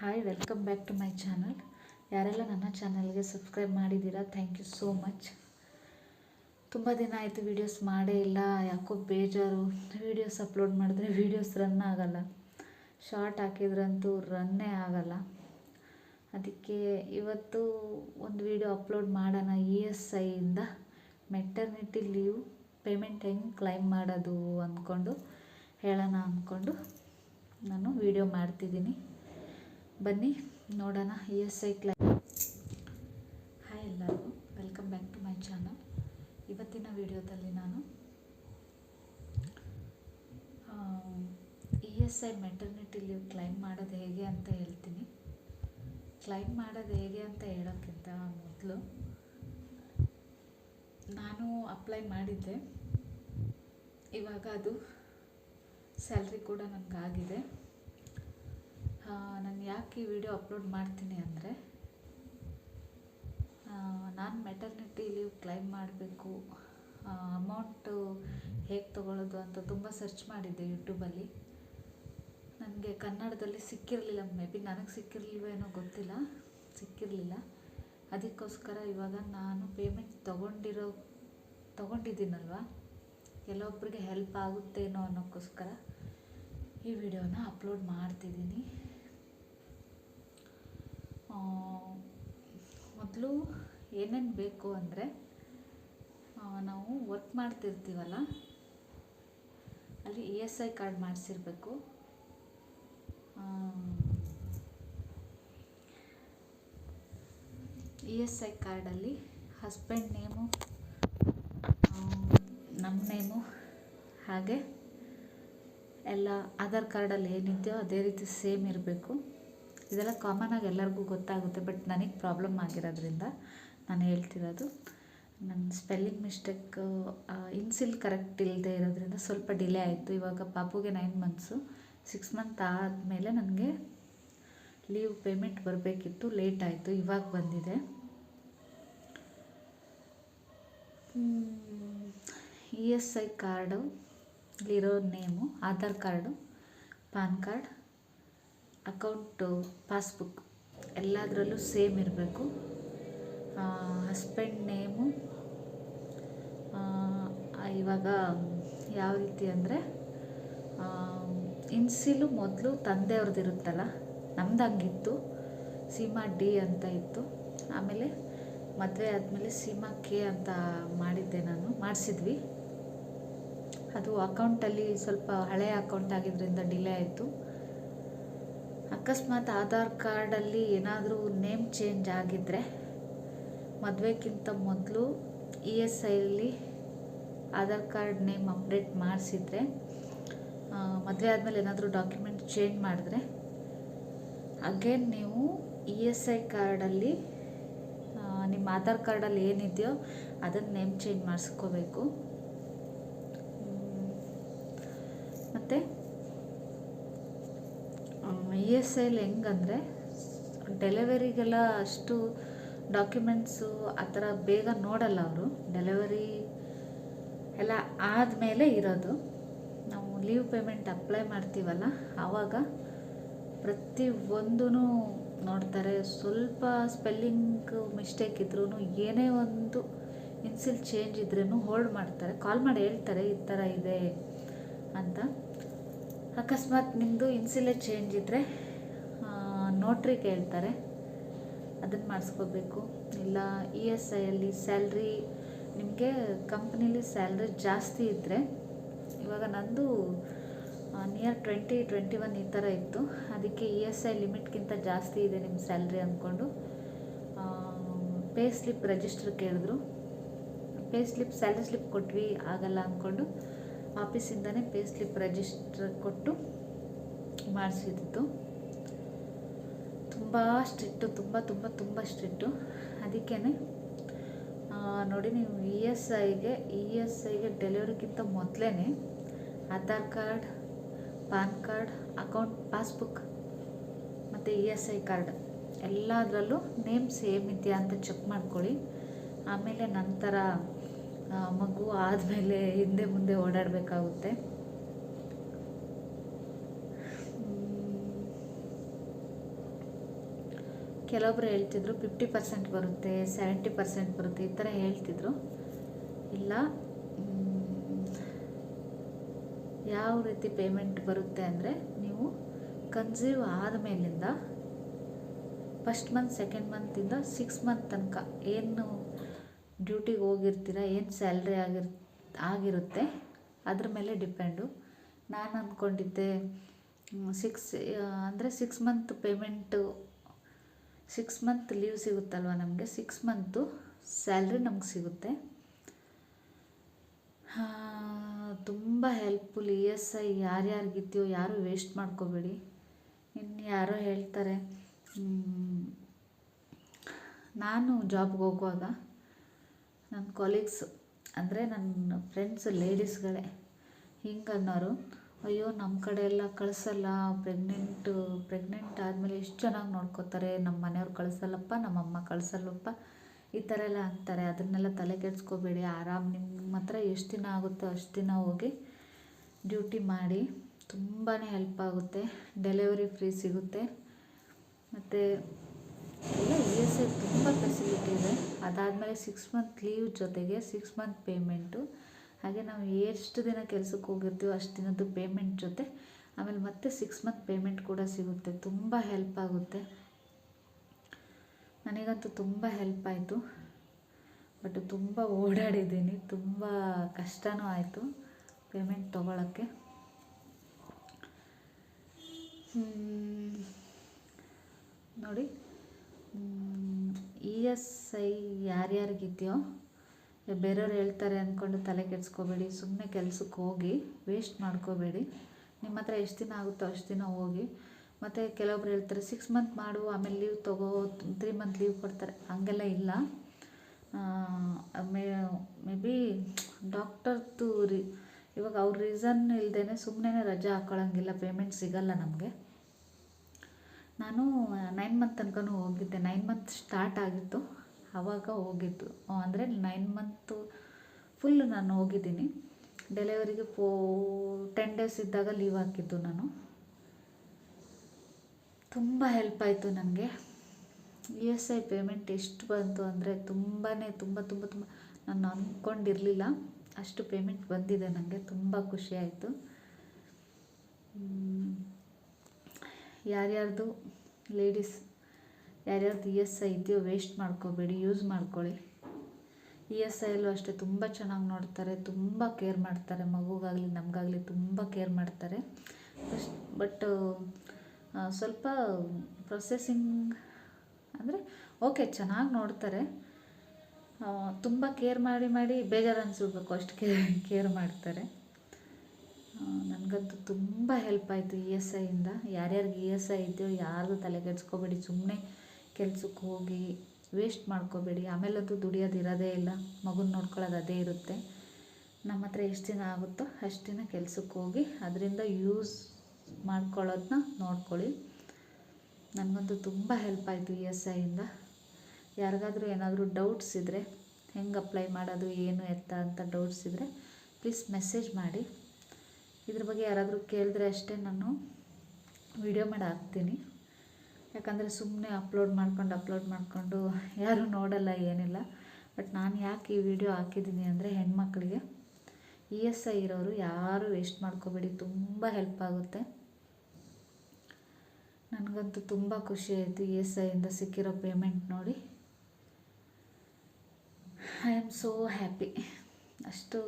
Hi welcome back to my channel ಯಾರೆಲ್ಲ ನನ್ನ ಚಾನಲ್ಗೆ ಸಬ್ಸ್ಕ್ರೈಬ್ ಮಾಡಿದ್ದೀರಾ ಥ್ಯಾಂಕ್ ಯು ಸೋ ಮಚ್ ತುಂಬ ದಿನ ಆಯಿತು ವೀಡಿಯೋಸ್ ಮಾಡೇ ಇಲ್ಲ, ಯಾಕೋ ಬೇಜಾರು. ವೀಡಿಯೋಸ್ ಅಪ್ಲೋಡ್ ಮಾಡಿದ್ರೆ ವೀಡಿಯೋಸ್ ರನ್ ಆಗಲ್ಲ. ಶಾರ್ಟ್ ಹಾಕಿದ್ರಂತೂ ರನ್ನೇ ಆಗಲ್ಲ. ಅದಕ್ಕೆ ಇವತ್ತು ಒಂದು ವೀಡಿಯೋ ಅಪ್ಲೋಡ್ ಮಾಡೋಣ. ಇ ಎಸ್ ಐಯಿಂದ ಮೆಟರ್ನಿಟಿ ಲೀವ್ ಪೇಮೆಂಟ್ ಹೆಂಗೆ ಕ್ಲೈಮ್ ಮಾಡೋದು ಅಂದ್ಕೊಂಡು ಹೇಳೋಣ ಅಂದ್ಕೊಂಡು ನಾನು ವೀಡಿಯೋ ಮಾಡ್ತಿದ್ದೀನಿ. ಬನ್ನಿ, ನೋಡೋಣ ಇ ಎಸ್ ಐ ಕ್ಲೈ ಹಾಯ್ ಎಲ್ಲರಿಗೂ welcome back to my channel ಇವತ್ತಿನ ವಿಡಿಯೋದಲ್ಲಿ ನಾನು E S I maternity leave claim ಮಾಡೋದು ಹೇಗೆ ಅಂತ ಹೇಳ್ತೀನಿ. ಕ್ಲೈಮ್ ಮಾಡೋದು ಹೇಗೆ ಅಂತ ಹೇಳೋಕ್ಕಿಂತ ಮೊದಲು ನಾನು ಅಪ್ಲೈ ಮಾಡಿದ್ದೆ. ಇವಾಗ ಅದು ಸ್ಯಾಲ್ರಿ ಕೂಡ ನನಗಾಗಿದೆ ನಾನು ಯಾಕೆ ಈ ವಿಡಿಯೋ ಅಪ್ಲೋಡ್ ಮಾಡ್ತೀನಿ ಅಂದರೆ ನಾನು ಮೆಟರ್ನಿಟಿ ಲೀವ್ ಕ್ಲೈಮ್ ಮಾಡಬೇಕು. ಅಮೌಂಟು ಹೇಗೆ ತಗೊಳ್ಳೋದು ಅಂತ ತುಂಬ ಸರ್ಚ್ ಮಾಡಿದ್ದೆ ಯೂಟ್ಯೂಬಲ್ಲಿ ನನಗೆ ಕನ್ನಡದಲ್ಲಿ ಸಿಕ್ಕಿರಲಿಲ್ಲ ಮೇ ಬಿ ನನಗೆ ಸಿಕ್ಕಿರಲಿಲ್ವೇನೋ ಗೊತ್ತಿಲ್ಲ, ಸಿಕ್ಕಿರಲಿಲ್ಲ. ಅದಕ್ಕೋಸ್ಕರ ಇವಾಗ ನಾನು ಪೇಮೆಂಟ್ ತೊಗೊಂಡಿರೋ, ತೊಗೊಂಡಿದ್ದೀನಲ್ವ? ಕೆಲವೊಬ್ಬರಿಗೆ ಹೆಲ್ಪ್ ಆಗುತ್ತೇನೋ ಅನ್ನೋಕ್ಕೋಸ್ಕರ ಈ ವಿಡಿಯೋನ ಅಪ್ಲೋಡ್ ಮಾಡ್ತಿದ್ದೀನಿ. ಮೊದಲು ಏನೇನು ಬೇಕು ಅಂದರೆ ನಾವು ವರ್ಕ್ ಮಾಡ್ತಿರ್ತೀವಲ್ಲ, ಅಲ್ಲಿ ಇ ಎಸ್ ಐ ಕಾರ್ಡ್ ಮಾಡಿಸಿರ್ಬೇಕು. ಇ ಎಸ್ ಐ ಕಾರ್ಡಲ್ಲಿ ಹಸ್ಬೆಂಡ್ ನೇಮು ನಮ್ಮ ನೇಮು ಹಾಗೆ ಎಲ್ಲ ಆಧಾರ್ ಕಾರ್ಡಲ್ಲಿ ಏನಿದೆಯೋ ಅದೇ ರೀತಿ ಸೇಮ್ ಇರಬೇಕು. ಇದೆಲ್ಲ ಆಗಿ ಎಲ್ಲರಿಗೂ ಗೊತ್ತಾಗುತ್ತೆ ಬಟ್ ನನಗೆ ಪ್ರಾಬ್ಲಮ್ ಆಗಿರೋದ್ರಿಂದ ನಾನು ಹೇಳ್ತಿರೋದು ನನ್ನ ಸ್ಪೆಲ್ಲಿಂಗ್ ಮಿಸ್ಟೇಕ್ ಇನ್ಸಿಲ್ ಕರೆಕ್ಟ್ ಇಲ್ಲದೆ ಇರೋದ್ರಿಂದ ಸ್ವಲ್ಪ ಡಿಲೇ ಆಯಿತು. ಇವಾಗ ಪಾಪುಗೆ ನೈನ್ ಮಂತ್ಸು ಸಿಕ್ಸ್ ಮಂತ್ ಆದಮೇಲೆ ನನಗೆ ಲೀವ್ ಪೇಮೆಂಟ್ ಬರಬೇಕಿತ್ತು ಲೇಟ್ ಆಯಿತು, ಇವಾಗ ಬಂದಿದೆ. ಇ ಎಸ್ ಐ ಕಾರ್ಡು ಇಲ್ಲಿರೋ name Aadhaar card PAN card account, passbook ಎಲ್ಲದರಲ್ಲೂ ಸೇಮ್ ಇರಬೇಕು. ಹಸ್ಬೆಂಡ್ ನೇಮು ಇವಾಗ ಯಾವ ರೀತಿ ಅಂದರೆ ಇನ್ಸಿಲು ಮೊದಲು ತಂದೆಯವ್ರದ್ದು ಇರುತ್ತಲ್ಲ ನಮ್ದು ಹಂಗಿತ್ತು. ಸೀಮಾ ಡಿ ಅಂತ ಇತ್ತು. ಆಮೇಲೆ ಮದುವೆ ಆದಮೇಲೆ ಸೀಮಾ ಕೆ ಅಂತ ಮಾಡಿದ್ದೆ ನಾನು, ಮಾಡಿಸಿದ್ವಿ. ಅದು ಅಕೌಂಟಲ್ಲಿ ಸ್ವಲ್ಪ ಹಳೆಯ ಅಕೌಂಟ್ ಆಗಿದ್ದರಿಂದ ಡಿಲೇ ಆಯಿತು. ಅಕಸ್ಮಾತ್ ಆಧಾರ್ ಕಾರ್ಡಲ್ಲಿ ಏನಾದರೂ ನೇಮ್ ಚೇಂಜ್ ಆಗಿದ್ದರೆ ಮದುವೆಗಿಂತ ಮೊದಲು ಇ ಎಸ್ ಐಲಿ ಆಧಾರ್ ಕಾರ್ಡ್ ನೇಮ್ ಅಪ್ಡೇಟ್ ಮಾಡಿಸಿದ್ರೆ ಮದುವೆ ಆದಮೇಲೆ ಏನಾದರೂ ಡಾಕ್ಯುಮೆಂಟ್ ಚೇಂಜ್ ಮಾಡಿದ್ರೆ ಅಗೇನ್ ನೀವು ಇ ಎಸ್ ಐ ಕಾರ್ಡಲ್ಲಿ ನಿಮ್ಮ ಆಧಾರ್ ಕಾರ್ಡಲ್ಲಿ ಏನಿದೆಯೋ ಅದನ್ನು ನೇಮ್ ಚೇಂಜ್ ಮಾಡಿಸ್ಕೋಬೇಕು. ಮತ್ತು? ಇ ಎಸ್ ಐಲಿ ಹೆಂಗಂದರೆ ಡೆಲಿವರಿಗೆಲ್ಲ ಅಷ್ಟು ಡಾಕ್ಯುಮೆಂಟ್ಸು ಆ ಥರ ಬೇಗ ನೋಡಲ್ಲ ಅವರು. ಡೆಲಿವರಿ ಎಲ್ಲ ಆದಮೇಲೆ ಇರೋದು. ನಾವು ಲೀವ್ ಪೇಮೆಂಟ್ ಅಪ್ಲೈ ಮಾಡ್ತೀವಲ್ಲ, ಆವಾಗ ಪ್ರತಿ ಒಂದೂ ನೋಡ್ತಾರೆ. ಸ್ವಲ್ಪ ಸ್ಪೆಲ್ಲಿಂಗ್ ಮಿಸ್ಟೇಕ್ ಇದ್ರೂ ಏನೇ ಒಂದು ಇನ್ಸಿಲ್ ಚೇಂಜ್ ಇದ್ರೂ ಹೋಲ್ಡ್ ಮಾಡ್ತಾರೆ. ಕಾಲ್ ಮಾಡಿ ಹೇಳ್ತಾರೆ, ಈ ಥರ ಇದೆ ಅಂತ. ಅಕಸ್ಮಾತ್ ನಿಮ್ಮದು ಇನ್ಸಿಲೆ ಚೇಂಜ್ ಇದ್ದರೆ ನೋಟ್ರಿ ಕೇಳ್ತಾರೆ. ಅದನ್ನು ಮಾಡಿಸ್ಕೋಬೇಕು. ಇಲ್ಲ ಇ ಎಸ್ ಐಯಲ್ಲಿ ಸ್ಯಾಲ್ರಿ ನಿಮಗೆ ಕಂಪ್ನೀಲಿ ಸ್ಯಾಲ್ರಿ ಜಾಸ್ತಿ ಇದ್ದರೆ ಇವಾಗ ನಂದು ನಿಯರ್ ಟ್ವೆಂಟಿ ಟ್ವೆಂಟಿ ಒನ್ ಈ ಥರ ಇತ್ತು. ಅದಕ್ಕೆ ಇ ಎಸ್ ಐ ಲಿಮಿಟ್ಗಿಂತ ಜಾಸ್ತಿ ಇದೆ ನಿಮ್ಮ ಸ್ಯಾಲ್ರಿ ಅಂದ್ಕೊಂಡು ಪೇ ಸ್ಲಿಪ್ ರಿಜಿಸ್ಟರ್ ಕೇಳಿದ್ರು. ಪೇ ಸ್ಲಿಪ್ ಸ್ಯಾಲ್ರಿ ಸ್ಲಿಪ್ ಕೊಟ್ವಿ, ಆಗಲ್ಲ ಅಂದ್ಕೊಂಡು ಆಫೀಸಿಂದನೇ ಪೇ ಸ್ಲಿಪ್ ರಿಜಿಸ್ಟರ್ ಕೊಟ್ಟು ಮಾಡಿಸಿದ್ದು. ತುಂಬ ಸ್ಟ್ರಿಕ್ಟು ತುಂಬ ತುಂಬ ತುಂಬ ಸ್ಟ್ರಿಕ್ಟು ಅದಕ್ಕೇ ನೋಡಿ ನೀವು ಇ ಎಸ್ ಐಗೆ ಇ ಎಸ್ ಐಗೆ ಡೆಲಿವರಿಗಿಂತ ಮೊದಲೇ Aadhaar card, PAN card account passbook ಮತ್ತು ಇ ಎಸ್ ಐ ಕಾರ್ಡ್ ಎಲ್ಲದರಲ್ಲೂ ನೇಮ್ ಸೇಮ್ ಇದೆಯಾ ಅಂತ ಚೆಕ್ ಮಾಡ್ಕೊಳ್ಳಿ. ಆಮೇಲೆ ನಂತರ ಮಗು ಆದಮೇಲೆ ಹಿಂದೆ ಮುಂದೆ ಓಡಾಡಬೇಕಾಗುತ್ತೆ. ಕೆಲವೊಬ್ರು ಹೇಳ್ತಿದ್ರು ಫಿಫ್ಟಿ ಪರ್ಸೆಂಟ್ ಬರುತ್ತೆ ಸೆವೆಂಟಿ ಪರ್ಸೆಂಟ್ ಬರುತ್ತೆ, ಈ ಥರ ಹೇಳ್ತಿದ್ರು. ಇಲ್ಲ ಯಾವ ರೀತಿ ಪೇಮೆಂಟ್ ಬರುತ್ತೆ ಅಂದರೆ ನೀವು ಕನ್ಸೀವ್ ಆದಮೇಲಿಂದ ಫಸ್ಟ್ ಮಂತ್ ಸೆಕೆಂಡ್ ಮಂತಿಂದ ಸಿಕ್ಸ್ ಮಂತ್ ತನಕ ಏನು ಡ್ಯೂಟಿಗೆ ಹೋಗಿರ್ತೀರ, ಏನು ಸ್ಯಾಲ್ರಿ ಆಗಿರ್, ಆಗಿರುತ್ತೆ, ಅದ್ರ ಮೇಲೆ ಡಿಪೆಂಡು. ನಾನು ಅಂದ್ಕೊಂಡಿದ್ದೆ ಸಿಕ್ಸ್, ಅಂದರೆ six month payment six month leave ಸಿಗುತ್ತಲ್ವ ನಮಗೆ? ಸಿಕ್ಸ್ ಮಂತು ಸ್ಯಾಲ್ರಿ ನಮ್ಗೆ ಸಿಗುತ್ತೆ. ತುಂಬ ಹೆಲ್ಪ್ಫುಲ್ ಇ ಎಸ್ ಐ ಯಾರ್ಯಾರಿಗಿದೆಯೋ, ಯಾರು ವೇಸ್ಟ್ ಮಾಡ್ಕೋಬೇಡಿ. ಇನ್ನು ಯಾರೋ ಹೇಳ್ತಾರೆ ನಾನು ಜಾಬ್ಗೆ ಹೋಗುವಾಗ ನನ್ನ ಕೊಲೀಗ್ಸು ಅಂದರೆ ನನ್ನ ಫ್ರೆಂಡ್ಸು ಲೇಡೀಸ್ಗಳೇ ಹಿಂಗೆ ಅನ್ನೋರು, ಅಯ್ಯೋ ನಮ್ಮ ಕಡೆ ಎಲ್ಲ ಕಳಿಸಲ್ಲ ಪ್ರೆಗ್ನೆಂಟು ಪ್ರೆಗ್ನೆಂಟ್ ಆದಮೇಲೆ ಎಷ್ಟು ಚೆನ್ನಾಗಿ ನೋಡ್ಕೋತಾರೆ ನಮ್ಮ ಮನೆಯವ್ರು ಕಳಿಸಲ್ಲಪ್ಪ ನಮ್ಮ ಅಮ್ಮ ಕಳಿಸಲ್ಲಪ್ಪ, ಈ ಥರ ಎಲ್ಲ ಅಂತಾರೆ. ಅದನ್ನೆಲ್ಲ ತಲೆ ಕೆಡಿಸ್ಕೋಬೇಡಿ, ಆರಾಮ್ ನಿಮ್ಮ ಹತ್ರ ಎಷ್ಟು ದಿನ ಆಗುತ್ತೋ ಅಷ್ಟು ದಿನ ಹೋಗಿ ಡ್ಯೂಟಿ ಮಾಡಿ ತುಂಬಾ ಹೆಲ್ಪ್ ಆಗುತ್ತೆ ಡೆಲಿವರಿ ಫ್ರೀ ಸಿಗುತ್ತೆ. ಮತ್ತು ಇ ತುಂಬ ಫೆಸಿಲಿಟಿ ಇದೆ. ಅದಾದಮೇಲೆ ಸಿಕ್ಸ್ ಮಂತ್ ಲೀವ್ ಜೊತೆಗೆ ಸಿಕ್ಸ್ ಮಂತ್ ಪೇಮೆಂಟು ಹಾಗೆ ನಾವು ಎಷ್ಟು ದಿನ ಕೆಲಸಕ್ಕೆ ಹೋಗಿರ್ತೀವೋ ಅಷ್ಟು ದಿನದ್ದು ಪೇಮೆಂಟ್ ಜೊತೆ, ಆಮೇಲೆ ಮತ್ತೆ ಸಿಕ್ಸ್ ಮಂತ್ ಪೇಮೆಂಟ್ ಕೂಡ ಸಿಗುತ್ತೆ. ತುಂಬ ಹೆಲ್ಪ್ ಆಗುತ್ತೆ. ನನಗಂತೂ ತುಂಬ ಹೆಲ್ಪ್ ಆಯಿತು. ಬಟ್ ತುಂಬ ಓಡಾಡಿದ್ದೀನಿ. ತುಂಬ ಕಷ್ಟನೂ ಆಯಿತು ಪೇಮೆಂಟ್ ತೊಗೊಳಕ್ಕೆ. ನೋಡಿ. ಇ ಎಸ್ ಐ ಯಾರ್ಯಾರಿಗಿದೆಯೋ ಬೇರೆಯವ್ರು ಹೇಳ್ತಾರೆ ಅಂದ್ಕೊಂಡು ತಲೆ ಕೆಡಿಸ್ಕೋಬೇಡಿ ಸುಮ್ಮನೆ ಕೆಲ್ಸಕ್ಕೆ ಹೋಗಿ ವೇಸ್ಟ್ ಮಾಡ್ಕೋಬೇಡಿ. ನಿಮ್ಮ ಹತ್ರ ಎಷ್ಟು ದಿನ ಆಗುತ್ತೋ ಅಷ್ಟು ದಿನ ಹೋಗಿ. ಮತ್ತು ಕೆಲವೊಬ್ರು ಹೇಳ್ತಾರೆ ಸಿಕ್ಸ್ ಮಂತ್ ಮಾಡು, ಆಮೇಲೆ ಲೀವ್ ತಗೋ ತ್ರೀ ಮಂತ್ ಲೀವ್ ಕೊಡ್ತಾರೆ. ಹಂಗೆಲ್ಲ ಇಲ್ಲ. ಮೇ ಮೇ ಬಿ ಡಾಕ್ಟರ್ದು ರೀ, ಇವಾಗ ಅವ್ರ ರೀಸನ್ ಇಲ್ಲದೇ ಸುಮ್ಮನೆ ರಜಾ ಹಾಕೊಳ್ಳೋಂಗಿಲ್ಲ ಪೇಮೆಂಟ್ ಸಿಗಲ್ಲ ನಮಗೆ. ನಾನು ನೈನ್ ಮಂತ್ ತನಕನೂ ಹೋಗಿದ್ದೆ. ನೈನ್ ಮಂತ್ ಸ್ಟಾರ್ಟ್ ಆಗಿತ್ತು. ಆವಾಗ ಹೋಗಿದ್ದು. ಅಂದರೆ ನೈನ್ ಮಂತು ಫುಲ್ ನಾನು ಹೋಗಿದ್ದೀನಿ. ಡೆಲಿವರಿಗೆ ಫೋ ಟೆನ್ ಡೇಸ್ ಇದ್ದಾಗ ಲೀವ್ ಹಾಕಿದ್ದು ನಾನು. ತುಂಬ ಹೆಲ್ಪ್ ಆಯಿತು ನನಗೆ. ಇ ಎಸ್ ಐ ಪೇಮೆಂಟ್ ಎಷ್ಟು ಬಂತು ಅಂದರೆ ತುಂಬಾ ತುಂಬ ತುಂಬ ತುಂಬ. ನಾನು ಅಂದ್ಕೊಂಡಿರಲಿಲ್ಲ ಅಷ್ಟು ಪೇಮೆಂಟ್ ಬಂದಿದೆ ನನಗೆ ತುಂಬ ಖುಷಿಯಾಯಿತು ಯಾರ್ಯಾರ್ದು ಲೇಡೀಸ್, ಯಾರ್ಯಾರ್ದು ಇ ಎಸ್ ಐ ಇದೆಯೋ ವೇಸ್ಟ್ ಮಾಡ್ಕೋಬೇಡಿ, ಯೂಸ್ ಮಾಡ್ಕೊಳ್ಳಿ. ಇ ಎಸ್ ಐಲ್ಲೂ ಅಷ್ಟೇ ತುಂಬ ಚೆನ್ನಾಗಿ ನೋಡ್ತಾರೆ, ತುಂಬ ಕೇರ್ ಮಾಡ್ತಾರೆ, ಮಗುಗಾಗಲಿ, ನಮಗಾಗಲಿ ತುಂಬ ಕೇರ್ ಮಾಡ್ತಾರೆ. ಬಟ್ ಸ್ವಲ್ಪ ಪ್ರೊಸೆಸಿಂಗ್ ಅಂದರೆ ಓಕೆ, ಚೆನ್ನಾಗಿ ನೋಡ್ತಾರೆ. ತುಂಬ ಕೇರ್ ಮಾಡಿ ಮಾಡಿ ಬೇಜಾರು ಅನಿಸ್ಬೇಕು ಅಷ್ಟು ಕೇರ್ ಕೇರ್ ಮಾಡ್ತಾರೆ. ನನಗಂತೂ ತುಂಬ ಹೆಲ್ಪ್ ಆಯಿತು ಇ ಎಸ್ ಐಯಿಂದ ಯಾರ್ಯಾರಿಗೆ ಇ ಎಸ್ ಐ ಇದೆಯೋ ಯಾರಿಗೂ ತಲೆ ಕೆಡಿಸ್ಕೋಬೇಡಿ ಸುಮ್ಮನೆ ಕೆಲ್ಸಕ್ಕೆ ಹೋಗಿ ವೇಸ್ಟ್ ಮಾಡ್ಕೋಬೇಡಿ. ಆಮೇಲಂತೂ ದುಡಿಯೋದು ಇರೋದೇ ಇಲ್ಲ, ಮಗುನ ನೋಡ್ಕೊಳ್ಳೋದು ಅದೇ ಇರುತ್ತೆ. ನಮ್ಮ ಹತ್ರ ಎಷ್ಟು ದಿನ ಆಗುತ್ತೋ ಅಷ್ಟು ದಿನ ಕೆಲ್ಸಕ್ಕೆ ಹೋಗಿ ಅದರಿಂದ ಯೂಸ್ ಮಾಡ್ಕೊಳ್ಳೋದನ್ನ ನೋಡ್ಕೊಳ್ಳಿ. ನನಗಂತೂ ತುಂಬ ಹೆಲ್ಪ್ ಆಯಿತು ಇ ಎಸ್ ಐಯಿಂದ ಯಾರಿಗಾದರೂ ಏನಾದರೂ ಡೌಟ್ಸ್ ಇದ್ದರೆ ಹೆಂಗೆ ಅಪ್ಲೈ ಮಾಡೋದು, ಏನು ಎತ್ತ ಅಂತ ಡೌಟ್ಸ್ ಇದ್ದರೆ ಪ್ಲೀಸ್ ಮೆಸೇಜ್ ಮಾಡಿ. ಇದ್ರ ಬಗ್ಗೆ ಯಾರಾದರೂ ಕೇಳಿದ್ರೆ ಅಷ್ಟೇ ನಾನು ವಿಡಿಯೋ ಮಾಡಿ ಹಾಕ್ತೀನಿ ಯಾಕಂದರೆ ಸುಮ್ಮನೆ ಅಪ್ಲೋಡ್ ಮಾಡ್ಕೊಂಡು ಅಪ್ಲೋಡ್ ಮಾಡಿಕೊಂಡು ಯಾರೂ ನೋಡಲ್ಲ ಏನಿಲ್ಲ. ಬಟ್ ನಾನು ಯಾಕೆ ಈ ವಿಡಿಯೋ ಹಾಕಿದ್ದೀನಿ ಅಂದರೆ ಹೆಣ್ಮಕ್ಳಿಗೆ ಇ ಎಸ್ ಐ ಇರೋರು ಯಾರೂ ವೇಸ್ಟ್ ಮಾಡ್ಕೋಬೇಡಿ, ತುಂಬ ಹೆಲ್ಪ್ ಆಗುತ್ತೆ. ನನಗಂತೂ ತುಂಬ ಖುಷಿ ಆಯಿತು ಇ ಎಸ್ ಐಯಿಂದ ಸಿಕ್ಕಿರೋ ಪೇಮೆಂಟ್ ನೋಡಿ. ಐ ಆಮ್ ಸೋ ಹ್ಯಾಪಿ ಅಷ್ಟು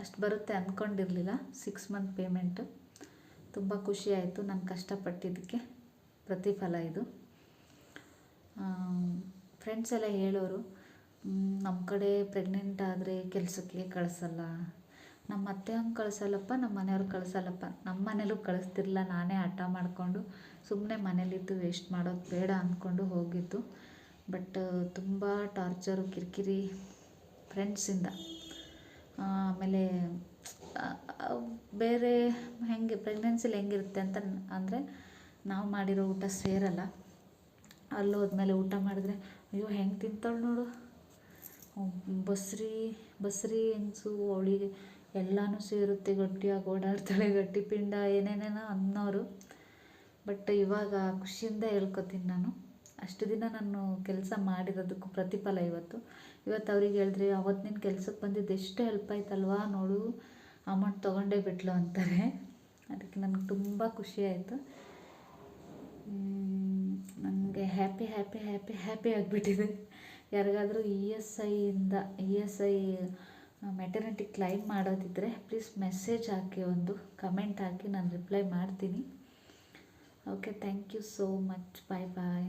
ಅಷ್ಟು ಬರುತ್ತೆ ಅಂದ್ಕೊಂಡಿರಲಿಲ್ಲ ಸಿಕ್ಸ್ ಮಂತ್ ಪೇಮೆಂಟು ತುಂಬ ಖುಷಿ ಆಯಿತು. ನಾನು ಕಷ್ಟಪಟ್ಟಿದ್ದಕ್ಕೆ ಪ್ರತಿಫಲ ಇದು. ಫ್ರೆಂಡ್ಸ್ ಎಲ್ಲ ಹೇಳೋರು ನಮ್ಮ ಕಡೆ ಪ್ರೆಗ್ನೆಂಟ್ ಆದರೆ ಕೆಲಸಕ್ಕೆ ಕಳಿಸಲ್ಲ. ನಮ್ಮ ಅತ್ತೆ ಹಂಗೆ ಕಳಿಸಲ್ಲಪ್ಪ ನಮ್ಮ ಮನೆಯವ್ರು ಕಳಿಸಲ್ಲಪ್ಪ. ನಮ್ಮ ಮನೇಲೂ ಕಳಿಸ್ತಿರ್ಲಿಲ್ಲ. ನಾನೇ ಹಠ ಮಾಡಿಕೊಂಡು ಸುಮ್ಮನೆ ಮನೇಲಿದ್ದು ವೇಸ್ಟ್ ಮಾಡೋದು ಬೇಡ ಅಂದ್ಕೊಂಡು ಹೋಗಿದ್ದು. ಬಟ್ ತುಂಬ ಟಾರ್ಚರು ಕಿರಿಕಿರಿ ಫ್ರೆಂಡ್ಸಿಂದ ಆಮೇಲೆ ಬೇರೆ ಹೆಂಗೆ ಪ್ರೆಗ್ನೆನ್ಸಿಲಿ ಹೆಂಗಿರುತ್ತೆ ಅಂತ ಅಂದರೆ ನಾವು ಮಾಡಿರೋ ಊಟ ಸೇರಲ್ಲ. ಅಲ್ಲಿ ಹೋದ್ಮೇಲೆ ಊಟ ಮಾಡಿದ್ರೆ, ಅಯ್ಯೋ ಹೆಂಗೆ ತಿಂತಾಳೆ ನೋಡು. ಬಸ್ರಿ ಬಸ್ರಿ ಹೆಂಗಸು ಅವಳಿಗೆ ಎಲ್ಲನೂ ಸೇರುತ್ತೆ, ಗಟ್ಟಿಯಾಗಿ ಓಡಾಡ್ತಾಳೆ, ಗಟ್ಟಿ ಪಿಂಡ, ಏನೇನೇನೋ ಅನ್ನೋರು. ಬಟ್ ಇವಾಗ ಖುಷಿಯಿಂದ ಹೇಳ್ಕೊತೀನಿ ನಾನು. ಅಷ್ಟು ದಿನ ನಾನು ಕೆಲಸ ಮಾಡಿರೋದಕ್ಕೂ ಪ್ರತಿಫಲ ಇವತ್ತು. ಇವತ್ತು ಅವ್ರಿಗೆ ಹೇಳಿದ್ರಿ ಅವತ್ತು ನಿನ್ನ ಕೆಲ್ಸಕ್ಕೆ ಬಂದಿದ್ದು ಎಷ್ಟು ಹೆಲ್ಪ್ ಆಯ್ತಲ್ವಾ ನೋಡು ಅಮೌಂಟ್ ತೊಗೊಂಡೇ ಬಿಟ್ಲು ಅಂತಾರೆ. ಅದಕ್ಕೆ ನನಗೆ ತುಂಬ ಖುಷಿ ಆಯಿತು. ನನಗೆ ಹ್ಯಾಪಿ ಹ್ಯಾಪಿ ಹ್ಯಾಪಿ ಹ್ಯಾಪಿ ಆಗಿಬಿಟ್ಟಿದೆ. ಯಾರಿಗಾದರೂ E S ಐಯಿಂದ E S I maternity claim ಮಾಡೋದಿದ್ದರೆ please message ಹಾಕಿ, ಒಂದು ಕಮೆಂಟ್ ಹಾಕಿ, ನಾನು ರಿಪ್ಲೈ ಮಾಡ್ತೀನಿ. Okay thank you so much bye bye